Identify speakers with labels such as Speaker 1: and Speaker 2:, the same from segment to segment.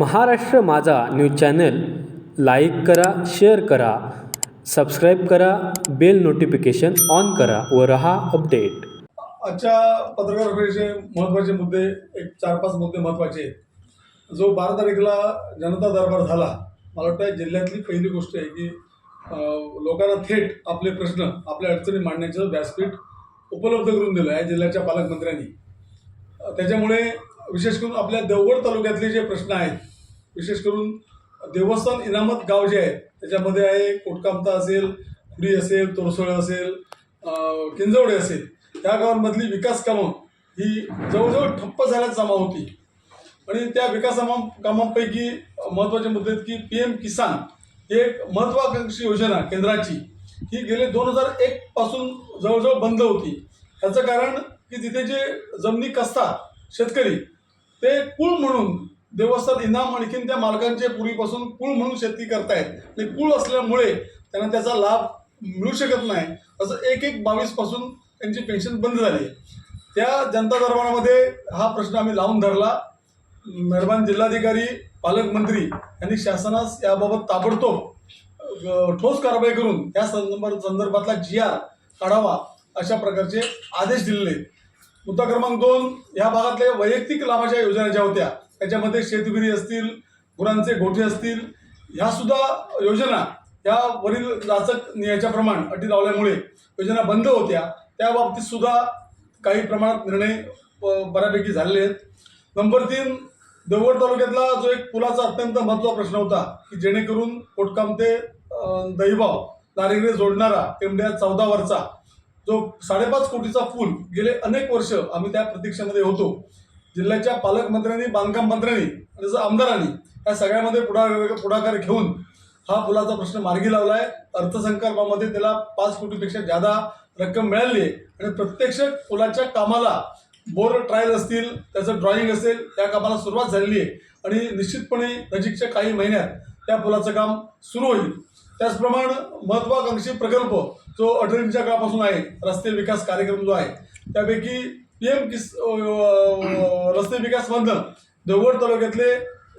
Speaker 1: Maharashtra Majha news channel like करा share करा subscribe करा बेल नोटिफिकेशन ऑन करा व रहा अपडेट.
Speaker 2: आजच्या पत्रकार परिषदेचे महत्त्वाचे मुद्दे एक चार पाच मुद्दे महत्त्वाचे आहेत. जो बारा तारखेला जनता दरबार झाला मला वाटतं जिल्ह्यातली पहिली गोष्ट आहे की लोकांना थेट आपले प्रश्न आपल्या अडचणी मांडण्याचं व्यासपीठ उपलब्ध करून दिलं आहे जिल्ह्याच्या पालकमंत्र्यांनी. त्याच्यामुळे विशेष करून आपल्या देवगड तालुक्यातले जे प्रश्न आहेत विशेष करून देवस्थान इनामत गाव जे आहे त्याच्यामध्ये आहे कोटकामता असेल खुडी असेल तोरसोळ असेल किंजवडे असेल त्या गावांमधली विकास कामं ही जवळजवळ ठप्प झाल्यात जमा होती. आणि त्या विकासामा कामांपैकी महत्त्वाचे मुद्दे आहेत की पी एम किसान ही एक महत्त्वाकांक्षी योजना केंद्राची. ही गेले दोन हजार एक पासून जवळजवळ बंद होती. त्याचं कारण की तिथे जे जमिनी कसतात शेतकरी ते कुळ म्हणून देवस्थान इनाम आणखीन त्या मालकांचे पूर्वीपासून कुळ म्हणून शेती करतायत. आणि कुळ असल्यामुळे त्यांना त्याचा लाभ मिळू शकत नाही. असं एक एक बावीसपासून त्यांची पेन्शन बंद झाली आहे. त्या जनता दरबारामध्ये हा प्रश्न आम्ही लावून धरला. मेहरबान जिल्हाधिकारी पालकमंत्री यांनी शासनास याबाबत ताबडतोब ठोस कारवाई करून या संदर्भ संदर्भातला जी आर काढावा अशा प्रकारचे आदेश दिलेले आहेत. मुद्दा क्रमांक दोन या भागातल्या वैयक्तिक लाभाच्या योजना ज्या होत्या त्याच्यामध्ये शेतविहिरी असतील गुरांचे गोठे असतील ह्या सुद्धा योजना या वरील जाचक नियाच्याप्रमाण अटी लावल्यामुळे योजना बंद होत्या. त्या बाबतीत सुद्धा काही प्रमाणात निर्णय बऱ्यापैकी झालेले आहेत. नंबर तीन देवगड तालुक्यातला जो एक पुलाचा अत्यंत महत्त्वाचा प्रश्न होता की जेणेकरून कोटकाम ते दहिबाव नारिंगरे जोडणारा टेमड्या चौदावरचा जो साडेपाच कोटीचा पूल गेले अनेक वर्ष आम्ही त्या प्रतीक्षेमध्ये होतो. जिल्ह्याच्या पालकमंत्र्यांनी बांधकाम मंत्र्यांनी आणि जसं आमदारांनी या सगळ्यामध्ये पुढा पुढाकार घेऊन हा पुलाचा प्रश्न मार्गी लावला आहे अर्थसंकल्पामध्ये त्याला पाच कोटीपेक्षा जादा रक्कम मिळाली आहे आणि प्रत्यक्ष पुलाच्या कामाला बोर ट्रायल असतील त्याचं ड्रॉइंग असेल त्या कामाला सुरुवात झालेली आहे. आणि निश्चितपणे नजीकच्या काही महिन्यात त्या पुलाचं काम सुरू होईल. त्याचप्रमाणे महत्वाकांक्षी प्रकल्प जो अटलीच्या काळापासून आहे रस्ते विकास कार्यक्रम जो आहे त्यापैकी पीएम किस रस्ते विकास बंधन देवगड तालुक्यातले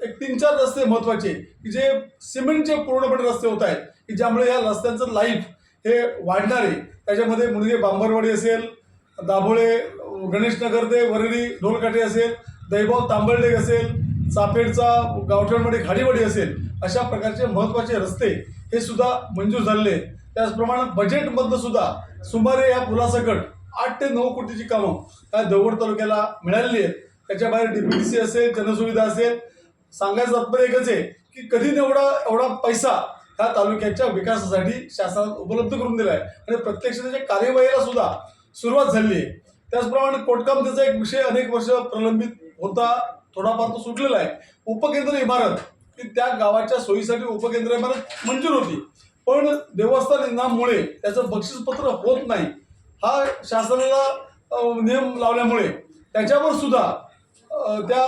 Speaker 2: एक तीन चार रस्ते महत्त्वाचे की जे सिमेंटचे पूर्णपणे रस्ते होत आहेत की ज्यामुळे या रस्त्यांचं लाईफ हे वाढणार. आहे त्याच्यामध्ये मुलगे बांबरवाडी असेल दाभोळे गणेशनगर ते वरळी ढोलकाठी असेल दैबाव तांबळडेग असेल चापेडचा गावठणवाडी खाडीवाडी असेल अशा प्रकारचे महत्त्वाचे रस्ते हे सुद्धा मंजूर झालेले आहेत. त्याचप्रमाणे बजेटमधनं सुद्धा सुमारे या पुलासकट आठ ते नऊ कोटीची कामं या देवगड तालुक्याला मिळालेली आहेत. त्याच्या बाहेर डीपीडीसी असेल जनसुविधा असेल. सांगायचं तात्पर्य एकच आहे की कधी एवढा एवढा पैसा ह्या तालुक्याच्या विकासासाठी शासनात उपलब्ध करून दिला आहे आणि प्रत्यक्ष त्याच्या कार्यवाहीला सुद्धा सुरुवात झाली आहे. त्याचप्रमाणे कोटकाम त्याचा एक विषय अनेक वर्ष प्रलंबित होता थोडाफार तो सुटलेला आहे. उपकेंद्र इमारत की त्या गावाच्या सोयीसाठी उपकेंद्र इमारत मंजूर होती. पण देवस्थान इनाममुळे त्याचं बक्षीसपत्र होत नाही. हा शासनाला नियम लावल्यामुळे त्याच्यावर सुद्धा त्या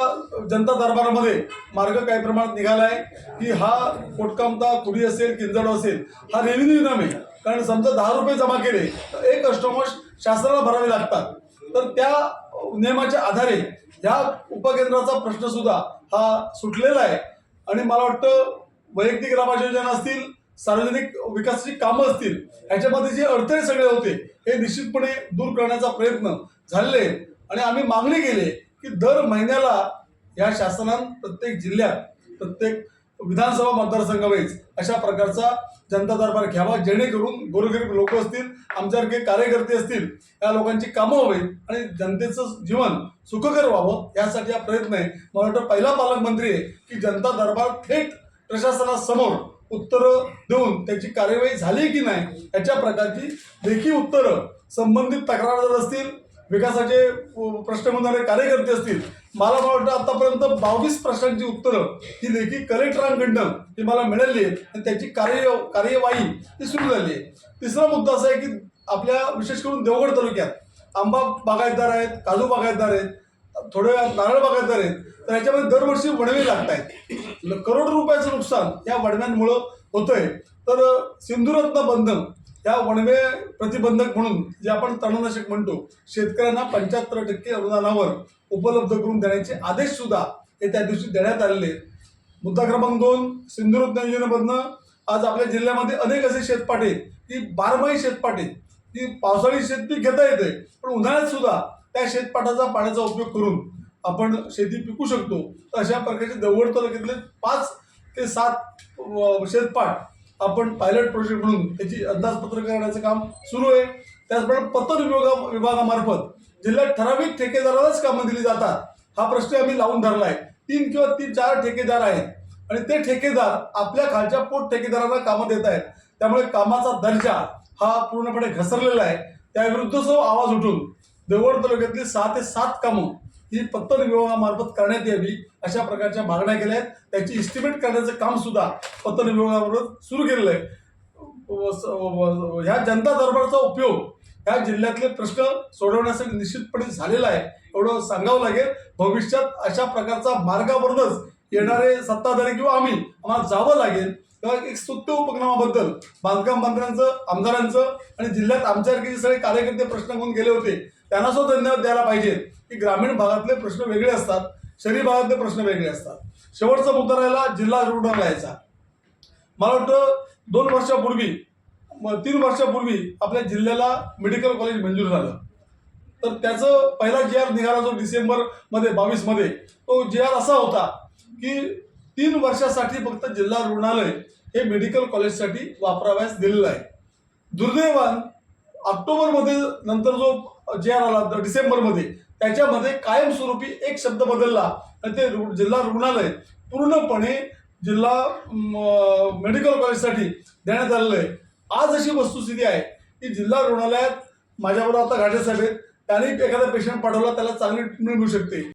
Speaker 2: जनता दरबारामध्ये मार्ग काही प्रमाणात निघाला आहे. की हा कोटकामता कुडी असेल किंजड असेल हा रेव्हेन्यू इनाम आहे कारण समजा दहा रुपये जमा केले तर एक अष्टमश शासनाला भरावे लागतात. तर त्या नियमाच्या आधारे ह्या उपकेंद्राचा प्रश्न सुद्धा हा सुटलेला आहे. आणि मला वाटतं वैयक्तिक लाभाच्या योजना असतील सार्वजनिक विकासाची कामं असतील ह्याच्यामध्ये जे अडथळे सगळे होते हे निश्चितपणे दूर करण्याचा प्रयत्न झाले. आणि आम्ही मागणी केली की दर महिन्याला या शासनानं प्रत्येक जिल्ह्यात प्रत्येक विधानसभा मतदारसंघावेळेस अशा प्रकारचा जनता दरबार घ्यावा जेणेकरून गोरगरीब लोक असतील आमच्यासारखे कार्यकर्ते असतील या लोकांची कामं व्हावीत आणि जनतेचं जीवन सुखकर व्हावं यासाठी हा प्रयत्न आहे. मला वाटतं पहिला पालकमंत्री आहे की जनता दरबार थेट प्रशासनासमोर उत्तरं देऊन त्याची कार्यवाही झाली की नाही याच्या प्रकारची लेखी उत्तरं संबंधित तक्रारदार असतील विकासाचे प्रश्न म्हणणारे कार्यकर्ते असतील मला वाटतं आतापर्यंत बावीस प्रश्नांची उत्तरं ही लेखी कलेक्टरांकडनं ही मला मिळाली आहेत आणि त्याची कार्य कार्यवाही ही सुरू झाली आहे. तिसरा मुद्दा असा आहे की आपल्या विशेष करून देवगड तालुक्यात आंबा बागायतदार आहेत काजू बागायतदार आहेत थोडे नारळ बागायतदार आहेत तर याच्यामध्ये दरवर्षी वणवे लागत आहेत करोड रुपयाचं नुकसान या वणव्यांमुळं होतंय. तर सिंधुरत्न बंधन या वणवे प्रतिबंधक म्हणून जे आपण तणनाशक म्हणतो शेतकऱ्यांना पंच्याहत्तर टक्के अनुदानावर उपलब्ध करून देण्याचे आदेश सुद्धा हे त्या दिवशी देण्यात आलेले मुद्दा क्रमांक दोन सिंधुरत्न योजनेमधनं आज आपल्या जिल्ह्यामध्ये अनेक असे शेतपाटे की बारमाही शेतपाटे की पावसाळी शेतपीक घेता येते पण उन्हाळ्यात सुद्धा त्या शेतपाटाचा पाण्याचा उपयोग करून आपण शेती पिकू शकतो तर अशा प्रकारचे दवड तालुक्यातले पाच ते सात अ, शेतपाट आपण पायलट प्रोजेक्ट म्हणून त्याची अंदाजपत्रक करण्याचं काम सुरू आहे. त्याचप्रमाणे पतन विभागा विभागामार्फत जिल्ह्यात ठराविक ठेकेदारालाच कामं दिली जातात. हा प्रश्न आम्ही लावून धरला आहे तीन किंवा तीन चार ठेकेदार आहेत. आणि ते ठेकेदार आपल्या खालच्या पोट ठेकेदारांना कामं देत आहेत. त्यामुळे कामाचा दर्जा हा पूर्णपणे घसरलेला आहे. त्याविरुद्ध सो आवाज उठून देवगड तालुक्यातली सहा ते सात कामं ही पत्तन विभागामार्फत करण्यात यावी अशा प्रकारच्या मागण्या केल्या आहेत. त्याची इस्टिमेट करण्याचं काम सुद्धा पत्तन विभागामार्फत सुरू केलेलं आहे. ह्या जनता दरबारचा उपयोग ह्या जिल्ह्यातले प्रश्न सोडवण्यासाठी निश्चितपणे झालेला आहे. एवढं सांगावं लागेल. भविष्यात अशा प्रकारचा मार्गावरूनच येणारे सत्ताधारी किंवा आम्ही आम्हाला जावं लागेल. तेव्हा एक स्तुत्य उपक्रमाबद्दल बांधकाम मंत्र्यांचं आमदारांचं आणि जिल्ह्यात आमच्यासारखे जे सगळे कार्यकर्ते प्रश्न घेऊन गेले होते त्यांना सुद्धा धन्यवाद द्यायला पाहिजे की ग्रामीण भागातले प्रश्न वेगळे असतात शहरी भागातले प्रश्न वेगळे असतात. शेवटचा मुद्दा राहिला जिल्हा रुग्णालयाचा मला वाटतं दोन वर्षापूर्वी तीन वर्षापूर्वी आपल्या जिल्ह्याला मेडिकल कॉलेज मंजूर झालं. तर त्याचं पहिला जी आर निघाला जो डिसेंबरमध्ये बावीसमध्ये तो जी आर असा होता की तीन वर्षासाठी फक्त जिल्हा रुग्णालय हे मेडिकल कॉलेजसाठी वापरावयास दिलेलं आहे. दुर्दैवान ऑक्टोबरमध्ये नंतर जो जे आर आला डिसेंबरमध्ये त्याच्यामध्ये कायमस्वरूपी एक शब्द बदलला. आणि ते रु- जिल्हा रुग्णालय पूर्णपणे जिल्हा मेडिकल कॉलेजसाठी देण्यात आलेलं आहे. आज अशी वस्तुस्थिती आहे की जिल्हा रुग्णालयात माझ्याबरोबर आता घाटे साहेब आहेत. त्यांनी एखादा पेशंट पाठवला त्याला चांगली ट्रीटमेंट मिळू शकते.